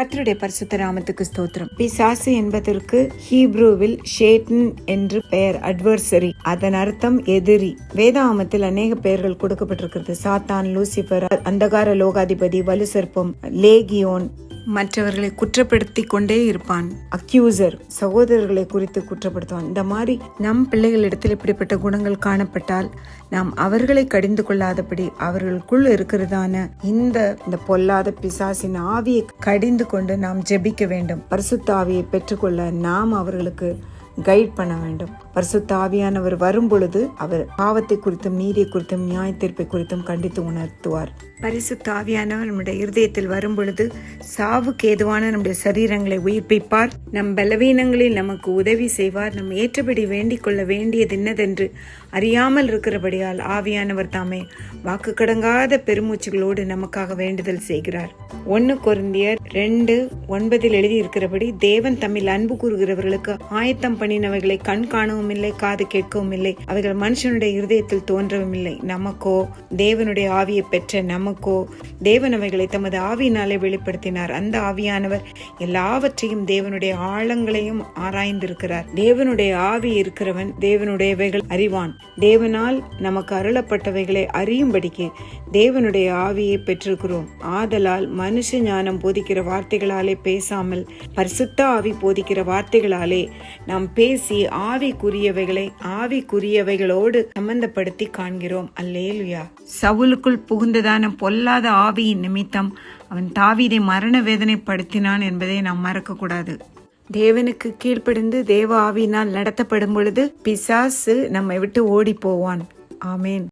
கத்தருடைய பரிசுத்த நாமத்துக்கு ஸ்தோத்திரம். பிசாசு என்பதற்கு ஹீப்ரூவில் ஷேட்டன் என்று பெயர் அட்வர்சரி. அதன் அர்த்தம் எதிரி. வேதாமத்தில் அநேக பெயர்கள் கொடுக்கப்பட்டிருக்கிறது. சாத்தான் லூசிபர் அந்தகார லோகாதிபதி வலுசற்பம் லேகியோன் மற்றவர்களை குற்றப்படுத்தி கொண்டே இருப்பான். அக்யூசர் சகோதரர்களை குறித்து குற்றப்படுத்துவான். இந்த மாதிரி நம் பிள்ளைகளிடத்தில் இப்படிப்பட்ட குணங்கள் காணப்பட்டால் நாம் அவர்களை கடிந்து கொள்ளாதபடி அவர்களுக்குள் இருக்கிறதான இந்த இந்த பொல்லாத பிசாசின் ஆவியை கடிந்து கொண்டு நாம் ஜெபிக்க வேண்டும். பரிசுத்த ஆவியை பெற்றுக்கொள்ள நாம் அவர்களுக்கு கைட் பண்ண வேண்டும். பரிசுத்த ஆவியானவர் வரும் பொழுது அவர் பாவத்தை குறித்தும் நீதியை குறித்தும் நியாய தீர்ப்பை குறித்தும் கண்டித்து உணர்த்துவார். பரிசுத்த ஆவியானவர் நம்முடைய இருதயத்தில் வரும் பொழுது சாவுக்கு ஏதுவான நம்முடைய சரீரங்களை உயிர்ப்பிப்பார். நம் பலவீனங்களில் நமக்கு உதவி செய்வார். நம் ஏற்றபடி வேண்டிக் கொள்ள வேண்டியது என்னதென்று அறியாமல் இருக்கிறபடியால் ஆவியானவர் தாமே வாக்கு கடங்காத பெருமூச்சுகளோடு நமக்காக வேண்டுதல் செய்கிறார். ஒன்னு குருந்தியர் ரெண்டு ஒன்பதில் எழுதியிருக்கிறபடி தேவன் தம்மில் அன்பு கூறுகிறவர்களுக்கு ஆயத்தம் பண்ணினவைகளை கண் பார்க்கவும் இல்லை காது கேட்கவும் இல்லை அவைகள் மனுஷனுடைய இருதயத்தில் தோன்றவும் இல்லை நமக்கோ தேவனுடைய ஆவியை பெற்ற நமக்கோ தேவன் அவைகளை தமது ஆவியினாலே வெளிப்படுத்தினார். அந்த ஆவியானவர் எல்லாவற்றையும் தேவனுடைய ஆழங்களையும் ஆராய்ந்திருக்கிறார். தேவனுடைய ஆவி இருக்கிறவன் தேவனுடையவைகள் அறிவான். தேவனால் நமக்கு அருளப்பட்டவைகளை அறியும்படிக்கு தேவனுடைய ஆவியை பெற்றிருக்கிறோம். ஆதலால் மனுஷ ஞானம் போதிக்கிற வார்த்தைகளாலே பேசாமல் பரிசுத்த ஆவி போதிக்கிற வார்த்தைகளாலே நாம் பேசி ஆவிக்குரியவைகளை ஆவிக்குரியவைகளோடு சம்பந்தப்படுத்தி காண்கிறோம். அல்லேலுயா. சவுலுக்குள் புகுந்ததான பொல்லாத ஆவியின் நிமித்தம் அவன் தாவீதை மரண வேதனைப்படுத்தினான் என்பதை நாம் மறக்கக்கூடாது. தேவனுக்கு கீழ்ப்படிந்து தேவ ஆவியினால் நடத்தப்படும் பொழுது பிசாசு நம்மை விட்டு ஓடி போவான். ஆமேன்.